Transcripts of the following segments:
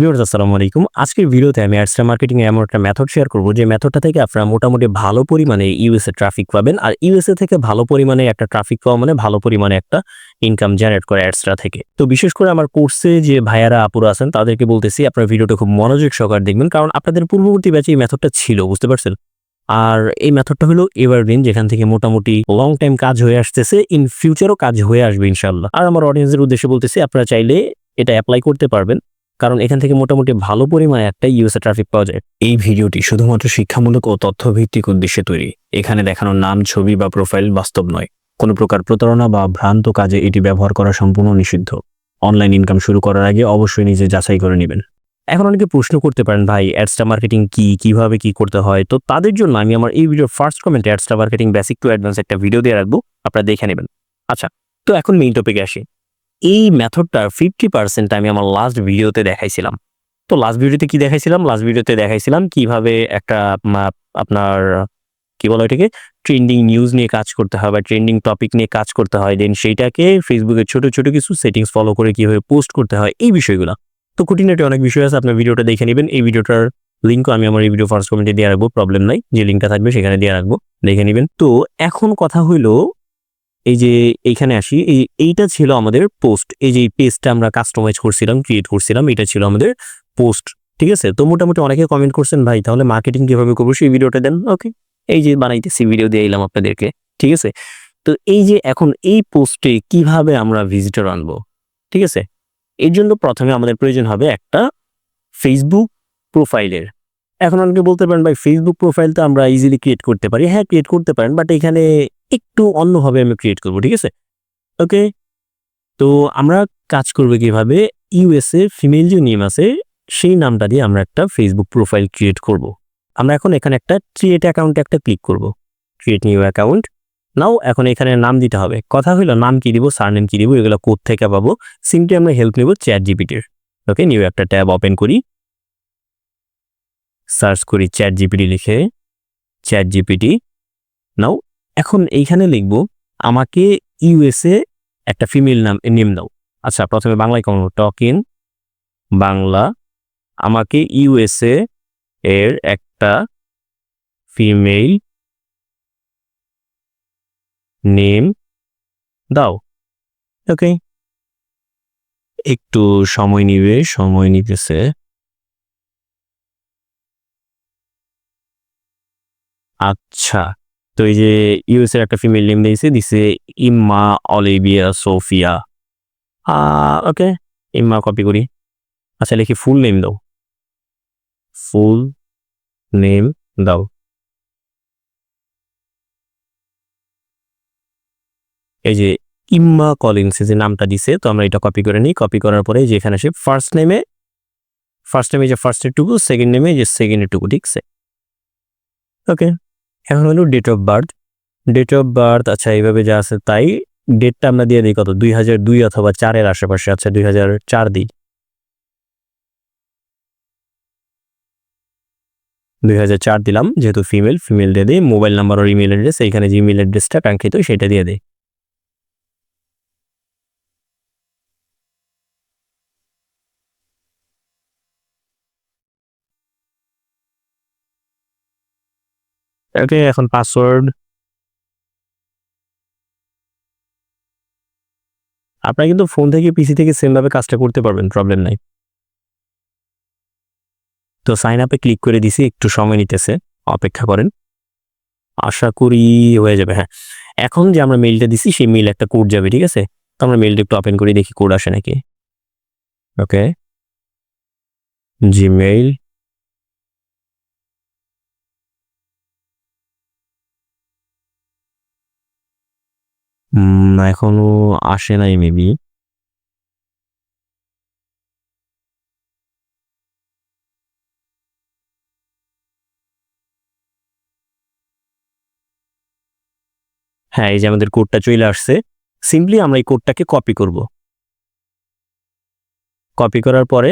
Viewers, আসসালামু আলাইকুম। আজকের ভিডিওতে আমি অ্যাডস্টার মার্কেটিং এমন একটা মেথড শেয়ার করব যে মেথডটা থেকে আপনারা মোটামুটি ভালো পরিমাণে ইউএসএ ট্রাফিক পাবেন আর ইউএসএ থেকে ভালো পরিমাণে একটা ট্রাফিক পাওয়া মানে ভালো পরিমাণে একটা ইনকাম জেনারেট করে অ্যাডস্ট্রা থেকে। তো বিশেষ করে আমার কোর্সে যে ভাইয়ারা, আপুরা আছেন, তাদেরকে বলতেছি আপনার ভিডিওটা খুব মনোযোগ সহকারে দেখবেন কারণ আপনাদের পূর্ববর্তী ব্যাচে এই মেথডটা ছিল, বুঝতে পারছেন? আর এই মেথডটা হলো এভারগ্রিন যেখান থেকে মোটামুটি লং টাইম কাজ হয়ে আসতেছে ইন ফিউচারও কাজ হয়ে আসবে ইনশাল্লাহ আর আমার অডিয়েন্সের উদ্দেশ্যে বলতেছি, আপনারা চাইলে এটা অ্যাপ্লাই করতে পারবেন। কারণ এখান থেকে মোটামুটি ভালো পরিমাণে একটা ইউএসএ ট্রাফিক পাওয়া যায়। এই ভিডিওটি শুধুমাত্র শিক্ষামূলক ও তথ্যভিত্তিক উদ্দেশ্যে তৈরি। এখানে দেখানো নাম ছবি বা প্রোফাইল বাস্তব নয়। কোনো প্রকার প্রতারণা বা ভ্রান্ত কাজে এটি ব্যবহার করা সম্পূর্ণ নিষিদ্ধ। অনলাইন ইনকাম শুরু করার আগে অবশ্যই নিজে যাচাই করে নেবেন। এখন অনেকে প্রশ্ন করতে পারেন ভাই অ্যাডস্টা মার্কেটিং কি? কীভাবে কি করতে হয়? তো তাদের জন্য আমি আমার এই ভিডিওর ফার্স্ট কমেন্টে অ্যাডস্টা মার্কেটিং বেসিক টু অ্যাডভান্স একটা ভিডিও দিয়ে রাখব। আপনারা দেখে নেবেন। আচ্ছা তো এখন মেইন টপিকে আসি। এই মেথডটার ফিফটি পার্সেন্ট আমি আমার লাস্ট ভিডিওতে দেখাইছিলাম। তো লাস্ট ভিডিওতে কি দেখাইছিলাম? লাস্ট ভিডিওতে দেখাইছিলাম কীভাবে একটা আপনার, কি বলো এটাকে ট্রেন্ডিং নিউজ নিয়ে কাজ করতে হয় বা ট্রেন্ডিং টপিক নিয়ে কাজ করতে হয়। দেন সেইটাকে ফেসবুকে ছোট ছোট কিছু সেটিংস ফলো করে কীভাবে পোস্ট করতে হয়, এই বিষয়গুলো। তো খুঁটিনাটি অনেক বিষয় আছে, আপনার ভিডিওটা দেখে নেবেন। এই ভিডিওটার লিঙ্কও আমি আমার এই ভিডিও ফার্স্ট কমেন্টে দিয়ে রাখব প্রবলেম নাই। যে লিঙ্কটা থাকবে সেখানে দিয়ে রাখব, দেখে নেবেন। তো এখন কথা হইল এই যে এইখানে আসি, এই এইটা ছিল আমাদের পোস্ট এই যে পেজটা আমরা কাস্টমাইজ করছিলাম ক্রিয়েট করছিলাম, এটা ছিল আমাদের পোস্ট ঠিক আছে? তো মোটামুটি অনেকে কমেন্ট করছেন, ভাই, তাহলে মার্কেটিং কীভাবে করব? সেই ভিডিওটা দেন ওকে এই যে বানাইতেছি ভিডিও দিয়ে এলাম আপনাদেরকে, ঠিক আছে? তো এই যে এখন এই পোস্টে কীভাবে আমরা ভিজিটর আনব, ঠিক আছে? এর জন্য প্রথমে আমাদের প্রয়োজন হবে একটা ফেসবুক প্রোফাইলের এখন অনেকে বলতে পারেন, ভাই ফেসবুক প্রোফাইল তো আমরা ইজিলি ক্রিয়েট করতে পারি। হ্যাঁ ক্রিয়েট করতে পারেন বাট এখানে একটু অন্যভাবে আমি ক্রিয়েট করব, ঠিক আছে? ওকে তো আমরা কাজ করব কীভাবে? ইউএসএ ফিমেল যে নেম আছে, সেই নামটা দিয়ে আমরা একটা ফেসবুক প্রোফাইল ক্রিয়েট করব। আমরা এখন এখানে একটা ক্রিয়েট অ্যাকাউন্টে একটা ক্লিক করব। ক্রিয়েট নিউ অ্যাকাউন্ট নাও এখন এখানে নাম দিতে হবে। কথা হলো, নাম কি দিব সারনেম কি দিব, এগুলো কোথ থেকে পাবো? সিম্পলি আমরা হেল্প নেব চ্যাট জিপিটির ওকে নিউ একটা ট্যাব ওপেন করি। সার্চ করি চ্যাট জিপিটি লিখে। চ্যাট জিপিটি নাও এখন এইখানে লিখব, আমাকে ইউএসএ একটা ফিমেল নাম নেম দাও। আচ্ছা প্রথমে বাংলায় কেমন টক ইন, বাংলা, আমাকে ইউএসএ এর একটা ফিমেল নেম দাও। ওকে একটু সময় নিবে, সময় নিতেছে। আচ্ছা। তো এই যে ইউএস এর একটা ফিমেল নেম দিয়েছে, দিছে Emma Olivia Sophia okay Emma copy করি। আচ্ছা লিখি ফুল নেম দাও। ফুল নেম দাও। এই যে ইম্মা কলিন্স যে নামটা দিছে, তো আমরা এটা কপি করে নিই। কপি করার পরে যে এখানে আসে ফার্স্ট নেমে ফার্স্ট নেমে যে ফার্স্টের টুকু সেকেন্ড নেমে যে সেকেন্ডের টুকু, ঠিক আছে? ওকে। এখন হলো date of birth date of birth আচ্ছা এইভাবে যা আছে তাই। ডেটটা আমরা দিয়ে দিই কত? দুই হাজার দুই অথবা চারের আশেপাশে আচ্ছা দুই হাজার চার দিই। দুই হাজার চার দিলাম, যেহেতু ফিমেল ফিমেল দিয়ে দিই। মোবাইল নাম্বার আর ইমেল অ্যাড্রেস এইখানে যে ইমেল অ্যাড্রেসটা কাঙ্ক্ষিত, সেটা দিয়ে দিই। ওকে এখন পাসওয়ার্ড আপনারা কিন্তু ফোন থেকে পিসি থেকে সেমভাবে কাজটা করতে পারবেন প্রবলেম নাই। তো সাইন আপে ক্লিক করে দিছি, একটু সময় নিতেছে, অপেক্ষা করেন। আশা করি হয়ে যাবে হ্যাঁ। এখন যে আমরা মেইলটা দিছি, সেই মেইল একটা কোড যাবে, ঠিক আছে? তো আমরা মেইলটা একটু ওপেন করে দেখি কোড আসে নাকি? ওকে জিমেইল এখনও আসে নাই মেবি হ্যাঁ এই যে আমাদের কোডটা চলে আসছে। সিম্পলি আমরা এই কোডটাকে কপি করব। কপি করার পরে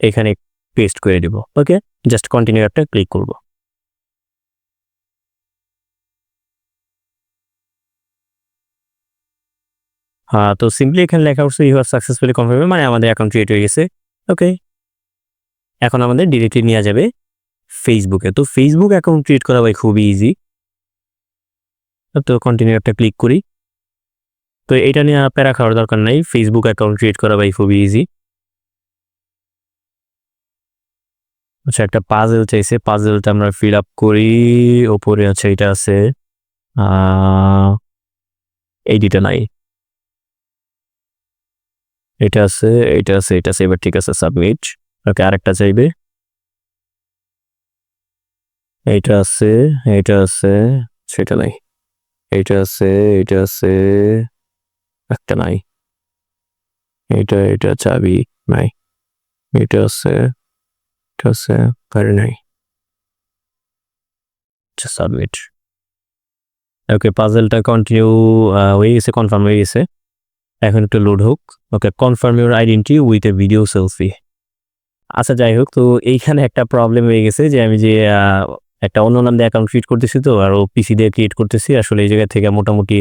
এখানে পেস্ট করে দিব ওকে জাস্ট কন্টিনিউ একটা ক্লিক করব। তো সিম্পলি এখানে লেখা উঠছে ইউ হ্যাভ সাকসেসফুলি কনফার্ম মানে আমাদের অ্যাকাউন্ট ক্রিয়েট হয়ে গেছে। ওকে এখন আমাদের ডিরেক্টলি নেওয়া যাবে ফেসবুকে তো ফেসবুক অ্যাকাউন্ট ক্রিয়েট করা ভাই খুবই ইজি তো কন্টিনিউ একটা ক্লিক করি। তো এটা নিয়ে প্যারা খাওয়ার দরকার নাই। ফেসবুক অ্যাকাউন্ট ক্রিয়েট করা ভাই খুবই ইজি আচ্ছা একটা পাজেল চাইছে। পাজেলটা আমরা ফিল আপ করি। ওপরে আছে এটা আছে এই দুটা নাই। এটা আছে এটা আছে এটা আছে, এবার ঠিক আছে সাবমিট ওকে আরেকটা চাইবে। এইটা আছে এইটা আছে, সেটা নাই। এইটা আছে এইটা আছে, একটা নাই। এটা এটা চাবি নাই। এটা আছে এটা আছে, কারে নাই? সাবমিট ওকে পাজেলটা কন্টিনিউ হয়ে গেছে কনফার্ম হয়ে গেছে। এখন একটু লোড হোক। Okay confirm your identity with a video selfie আচ্ছা যাই হোক, তো এইখানে একটা প্রবলেম হয়ে গেছে যে আমি যে একটা অন্য নাম দিয়ে অ্যাকাউন্ট ক্রিয়েট করতেছি তো, আর ও পিসি দিয়ে ক্রিয়েট করতেছি, আসলে এই জায়গা থেকে মোটামুটি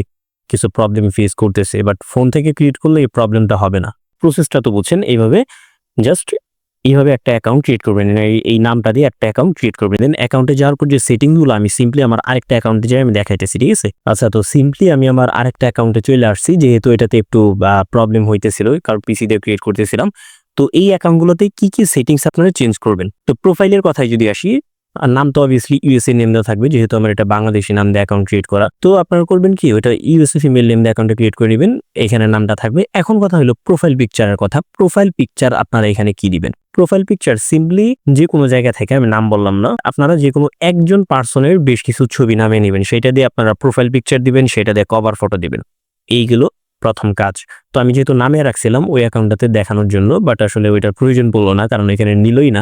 কিছু প্রবলেম ফেস করতেছে। বাট ফোন থেকে ক্রিয়েট করলে এই প্রবলেমটা হবে না। প্রসেসটা তো বুঝছেন, এইভাবে জাস্ট এইভাবে একটা অ্যাকাউন্ট ক্রিয়েট করবেন। এই নামটা দিয়ে একটা অ্যাকাউন্ট ক্রিয়েট করবেন। দেন অ্যাকাউন্টে যাওয়ার পর যে সেটিংগুলো আমি সিম্পলি আমার আরেকটা অ্যাকাউন্টে যাই আমি দেখাইতেছি, ঠিক আছে? আচ্ছা তো সিম্পলি আমি আমার আরেকটা অ্যাকাউন্টে চলে আসছি, যেহেতু এটাতে একটু প্রবলেম হইতেছিল, কারণ দিয়ে ক্রিয়েট করতেছিলাম। তো এই অ্যাকাউন্টগুলোতে কি কি সেটিংস আপনারা চেঞ্জ করবেন? তো প্রোফাইলের কথায় যদি আসি, আর নাম তো অবভিয়াসলি ইউএসএ নেম দেওয়া থাকবে, যেহেতু আমার এটা বাংলাদেশি নাম দিয়ে অ্যাকাউন্ট ক্রিয়েট করা। তো আপনারা করবেন কি, ওটা ইউএসএ ফিমেল নেম দিয়ে অ্যাকাউন্টে ক্রিয়েট করে নেবেন, এখানে নামটা থাকবে। এখন কথা হলো প্রোফাইল পিকচারের কথা। প্রোফাইল পিকচার আপনারা এখানে কি দিবেন? প্রোফাইল পিকচার সিম্পলি যে কোনো জায়গা থেকে, আমি নাম বললাম না, আপনারা যে কোনো একজন পার্সনের বেশ কিছু ছবি নামে নেবেন। সেটা দিয়ে আপনারা প্রোফাইল পিকচার দিবেন, সেটা দিয়ে কভার ফটো দিবেন। এইগুলো প্রথম কাজ। তো আমি যেহেতু নামে রাখছিলাম, ওই অ্যাকাউন্টটাতে দেখানোর জন্য বাট আসলে ওইটার প্রয়োজন পড়ল না, কারণ এখানে নিলই না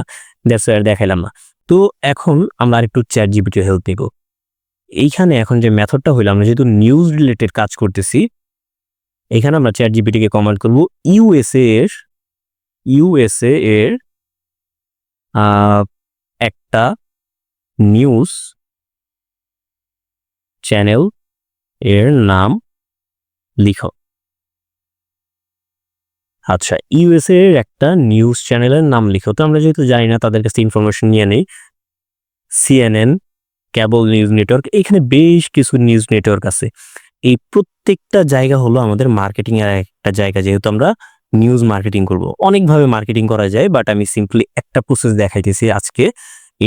দ্যাটস আর দেখাইলাম না। তো এখন আমরা আরেকটু চ্যাট জিপিটি হেল্প নিব। এইখানে এখন যে মেথডটা হইল, আমরা যেহেতু নিউজ রিলেটেড কাজ করতেছি, এখানে আমরা চ্যাট জিপিটিকে কমান্ড করব ইউএসএ এর ইউএসএ এর একটা নিউজ চ্যানেল এর নাম লিখো। আচ্ছা ইউএসএ এর একটা নিউজ চ্যানেলের নাম লিখো। তো আমরা যেহেতু জানি না, তাদের কাছে ইনফরমেশন নিয়ে নেই। সিএনএন ক্যাবল নিউজ নেটওয়ার্ক এখানে বেশ কিছু নিউজ নেটওয়ার্ক আছে। এই প্রত্যেকটা জায়গা হলো আমাদের মার্কেটিং এর একটা জায়গা। যেহেতু আমরা নিউজ মার্কেটিং করব। অনেকভাবে মার্কেটিং করা যায় বাট আমি সিম্পলি একটা প্রসেস দেখাইতেছি আজকে।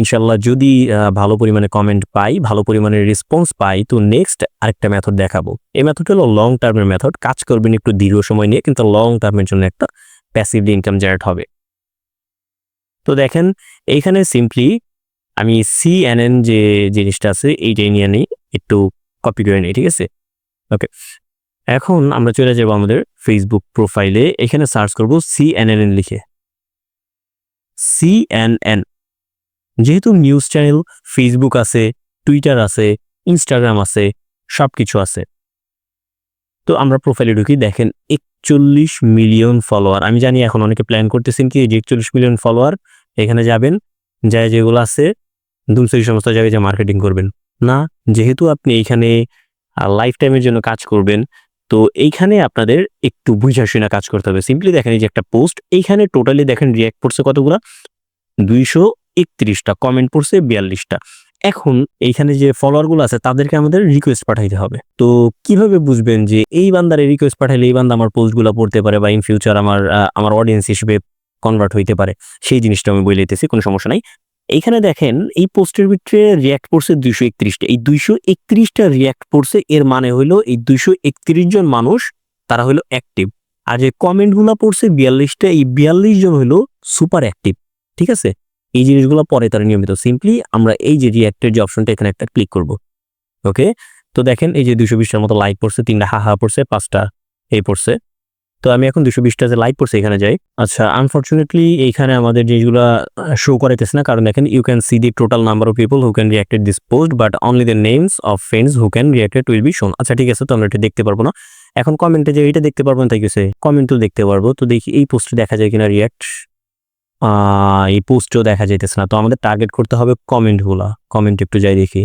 ইনশাল্লাহ যদি ভালো পরিমাণে কমেন্ট পাই, ভালো পরিমাণে রেসপন্স পাই, তো নেক্সট আরেকটা মেথড দেখাবো। এই মেথড হলো লং টার্মের মেথড কাজ করবেন একটু দীর্ঘ সময় নিয়ে, কিন্তু লং টার্মের জন্য একটা প্যাসিভ ইনকাম জেনারেট হবে। তো দেখেন, এইখানে সিম্পলি আমি সিএনএন যে জিনিসটা আছে, এইটাই নিয়ে নিই একটু কপি করে নিই, ঠিক আছে? ওকে এখন আমরা চলে যাব আমাদের ফেসবুক প্রোফাইলে এখানে সার্চ করব সিএনএন লিখে। সিএনএন যেহেতু নিউজ চ্যানেল ফেসবুক আছে টুইটার আছে ইনস্টাগ্রাম আছে সব কিছু আছে। তো আমরা প্রোফাইলে ঢুকি, দেখেন একচল্লিশ মিলিয়ন ফলোয়ার আমি জানি এখন অনেকে প্ল্যান করতেছেন কি যে একচল্লিশ মিলিয়ন ফলোয়ার এখানে যাবেন যা যেগুলো আছে দুশো সমস্ত জায়গায় যে মার্কেটিং করবেন। না, যেহেতু আপনি এইখানে লাইফ টাইমের জন্য কাজ করবেন তো এইখানে আপনাদের একটু বুঝা শুনে কাজ করতে হবে। সিম্পলি দেখেন এই যে একটা পোস্ট এইখানে টোটালি দেখেন রিয়াক্ট পড়ছে কতগুলা? দুইশো একত্রিশটা কমেন্ট পড়ছে বিয়াল্লিশটা। এখন এইখানে যে ফলোয়ারগুলো আছে, তাদেরকে আমাদের রিকোয়েস্ট পাঠাইতে হবে। তো কীভাবে বুঝবেন যে এই বান্দারে রিকোয়েস্ট পাঠাইলে এই বান্দা আমার পোস্টগুলো পড়তে পারে বা ইন ফিউচার আমার আমার অডিয়েন্স হিসেবে কনভার্ট হইতে পারে? সেই জিনিসটা আমি বলে দিতেছি, কোনো সমস্যা নাই। এইখানে দেখেন, এই পোস্টের ভিতরে রিয়াক্ট পড়ছে দুইশো একত্রিশটা। এই দুইশো একত্রিশটা রিয়াক্ট পড়ছে এর মানে হইল এই দুইশো একত্রিশ জন মানুষ, তারা হইল অ্যাক্টিভ আর যে কমেন্টগুলো পড়ছে বিয়াল্লিশটা, এই বিয়াল্লিশ জন হইল সুপার অ্যাক্টিভ ঠিক আছে? এই জিনিসগুলো পরে তারা নিয়মিত। সিম্পলি আমরা এই যে রিয়াক্টের যে অপশনটা এখানে একটা ক্লিক করব। ওকে তো দেখেন, এই যে দুশো বিশটার মতো লাইক পড়ছে, তিনটা হা হা পড়ছে, পাঁচটা এই পড়ছে। তো আমি এখন দুশো বিশটা যে লাইক পড়ছে এখানে যাই। আচ্ছা আনফর্চুনেটলি এইখানে আমাদের যেগুলো শো করাইতেছে না। কারণ দেখেন you can see the total number of people who can reacted this post but only the names of friends who can reacted will be shown আচ্ছা ঠিক আছে, তো আমরা এটা দেখতে পারব না। এখন কমেন্টে যে এটা দেখতে পারব না তাই গেছে কমেন্টও দেখতে পারব। তো দেখি, এই পোস্টে দেখা যায় কিনা রিয়াক্ট এই পোস্টও দেখা যাইতেছে না। তো আমাদের টার্গেট করতে হবে কমেন্টগুলা কমেন্ট একটু যাই দেখি।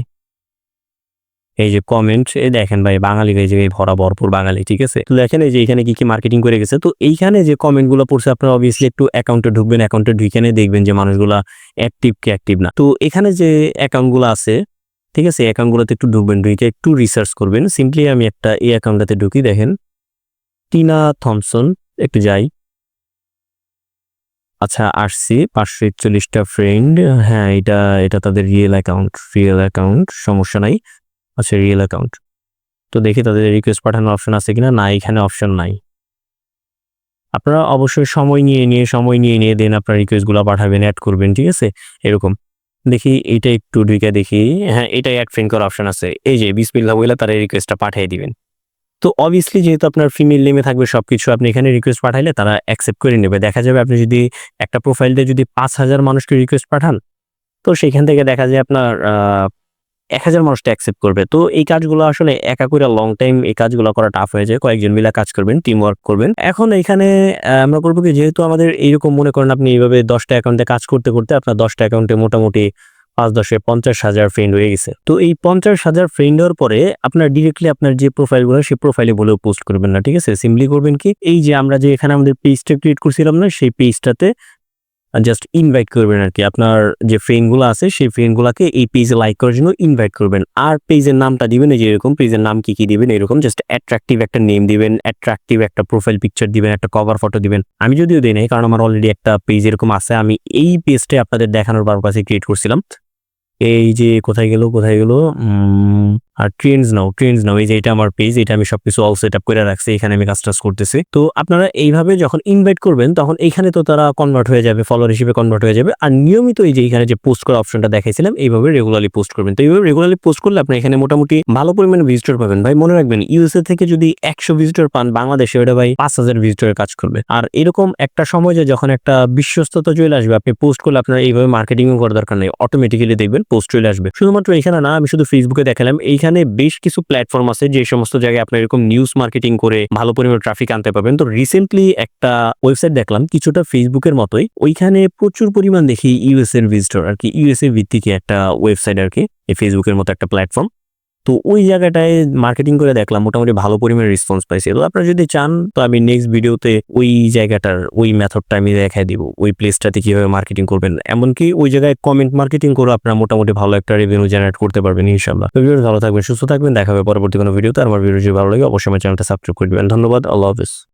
এই যে কমেন্ট এই দেখেন ভাই, বাঙালি এই যে ভরা ভরপুর বাঙালি, ঠিক আছে? তো দেখেন এই যে এখানে কি কি মার্কেটিং করে গেছে, তো এইখানে যে কমেন্টগুলো পড়ছে, আপনারা অবভিয়াসলি একটু অ্যাকাউন্টে ঢুকবেন অ্যাকাউন্টে ঢুকেনে দেখবেন যে মানুষগুলা অ্যাক্টিভ কি অ্যাক্টিভ না। তো এখানে যে অ্যাকাউন্টগুলো আছে, ঠিক আছে? অ্যাকাউন্ট গুলোতে একটু ঢুকবেন, ঢুকে একটু রিসার্চ করবেন। সিম্পলি আমি একটা এই অ্যাকাউন্টটাতে ঢুকি, দেখেন। টিনা থমসন, একটু যাই। আচ্ছা আসছি, পাঁচশো একচল্লিশটা ফ্রেন্ড হ্যাঁ এটা এটা তাদের রিয়েল অ্যাকাউন্ট রিয়েল অ্যাকাউন্ট সমস্যা নাই। আচ্ছা রিয়েল অ্যাকাউন্ট তো দেখি তাদের রিকোয়েস্ট পাঠানোর অপশন আছে কিনা। না, এখানে অপশন নাই। আপনারা অবশ্যই সময় নিয়ে নিয়ে, সময় নিয়ে নিয়ে দেন আপনার রিকোয়েস্টগুলো পাঠাবেন অ্যাড করবেন, ঠিক আছে? এরকম। দেখি এইটা একটু ঢুকে দেখি। হ্যাঁ এটা অ্যাড ফ্রেন্ড করার অপশন আছে। এই যে বিসমিল্লাহ বলে তার রিকোয়েস্টটা পাঠিয়ে দিবেন। তো অবভিয়াসলি যেহেতু আপনার ফিমেল নেমে থাকবে সব কিছু আপনি এখানে রিকোয়েস্ট পাঠাইলে তারা অ্যাকসেপ্ট করে নেবে। দেখা যাবে আপনি যদি একটা প্রোফাইল দিয়ে যদি পাঁচ হাজার মানুষকে রিকোয়েস্ট পাঠান, তো সেখান থেকে দেখা যায় আপনার এক হাজার মানুষটা অ্যাকসেপ্ট করবে। তো এই কাজগুলো আসলে একা করে লং টাইম এই কাজগুলো করা টাফ হয়ে যায়। কয়েকজন মিলে কাজ করবেন টিম ওয়ার্ক করবেন। এখন এখানে আমরা করব কি, যেহেতু আমাদের এইরকম মনে করেন আপনি এইভাবে দশটা অ্যাকাউন্টে কাজ করতে করতে আপনার দশটা অ্যাকাউন্টে মোটামুটি পাঁচ দশে পঞ্চাশ হাজার ফ্রেন্ড হয়ে গেছে। তো এই পঞ্চাশ হাজার ফ্রেন্ড হওয়ার পরে আপনার ডিরেক্টলি আপনার যে প্রোফাইলগুলো সেই প্রোফাইলে বলেও পোস্ট করবেন না, ঠিক আছে? সিম্পলি করবেন কি, এই যে আমরা যে এখানে আমাদের পেজটা ক্রিয়েট করছিলাম না, সেই পেজটাতে জাস্ট ইনভাইট করবেন আর কি। আপনার যে ফ্রেন্ডগুলো আছে, সেই ফ্রেন্ডগুলোকে এই পেজে লাইক করার জন্য ইনভাইট করবেন। আর পেজের নামটা দিবেন, এই যে এরকম পেজের নাম কি কি দিবেন, এরকম জাস্ট অ্যাট্রাকটিভ একটা নেম দিবেন অ্যাট্রাকটিভ একটা প্রোফাইল পিকচার দিবেন, একটা কভার ফটো দিবেন। আমি যদিও দিই নাই, কারণ আমার অলরেডি একটা পেজ এরকম আছে। আমি এই পেজটা আপনাদের দেখানোর পারপাসে ক্রিয়েট করছিলাম। এই যে কোথায় গেল কোথায় গেল আর ট্রেন্ডস নাও ট্রেন্ডস নাও, এই যে এটা আমার পেজ এটা আমি সবকিছু অল সেট আপ করে রাখছি, এখানে আমি কাজ টাজ করতেছি। তো আপনারা এইভাবে যখন ইনভাইট করবেন, তখন এইখানে তো তারা কনভার্ট হয়ে যাবে ফলোয়ার হিসেবে কনভার্ট হয়ে যাবে। আর নিয়মিত এই যে এখানে যে পোস্ট করা অপশনটা দেখাইছিলাম, এইভাবে রেগুলারলি পোস্ট করবেন। তো এইভাবে রেগুলারলি পোস্ট করলে আপনি এখানে মোটামুটি ভালো পরিমাণে ভিজিটর পাবেন। ভাই, মনে রাখবেন ইউএসএ থেকে যদি একশো ভিজিটর পান, বাংলাদেশে ওটা ভাই পাঁচ হাজার ভিজিটরের কাজ করবে। আর এরকম একটা সময় যে যখন একটা বিশ্বস্ততা চলে আসবে, আপনি পোস্ট করলে আপনার এইভাবে মার্কেটিংও করার দরকার নেই অটোমেটিক্যালি দেখবেন। পোস্ট চলে আসবে। শুধুমাত্র এখানে না, আমি শুধু ফেসবুকে দেখালাম, এইখানে বেশ কিছু প্ল্যাটফর্ম আছে যে সমস্ত জায়গায় আপনি এরকম নিউজ মার্কেটিং করে ভালো পরিমাণ ট্রাফিক আনতে পারবেন। তো রিসেন্টলি একটা ওয়েবসাইট দেখলাম, কিছুটা ফেসবুকের মতোই। ওইখানে প্রচুর পরিমাণ দেখি ইউএস এর ভিজিটর আর কি। ইউএসএ ভিত্তিক একটা ওয়েবসাইট আর কি ফেসবুকের মতো একটা প্ল্যাটফর্ম তো ওই জায়গাটায় মার্কেটিং করে দেখলাম মোটামুটি ভালো পরিমাণে রেসপন্স পাইছে। তো আপনারা যদি চান, তো আমি নেক্সট ভিডিওতে ওই জায়গাটার, ওই মেথডটা আমি দেখাই দিব, ওই প্লেসটাতে কীভাবে মার্কেটিং করবেন। এমনকি ওই জায়গায় কমেন্ট মার্কেটিং করে আপনারা মোটামুটি ভালো একটা রেভিনিউ জেনারেট করতে পারবেন ইনশাল্লাহ তো ভিডিও ভালো থাকবেন, সুস্থ থাকবেন, দেখা হবে পরবর্তী কোনো ভিডিওতে আমার ভিডিও যদি ভালো লাগে, অবশ্যই আমার চ্যানেলটা সাবস্ক্রাইব করে দেবেন। ধন্যবাদ, আল্লাহ হাফিজ।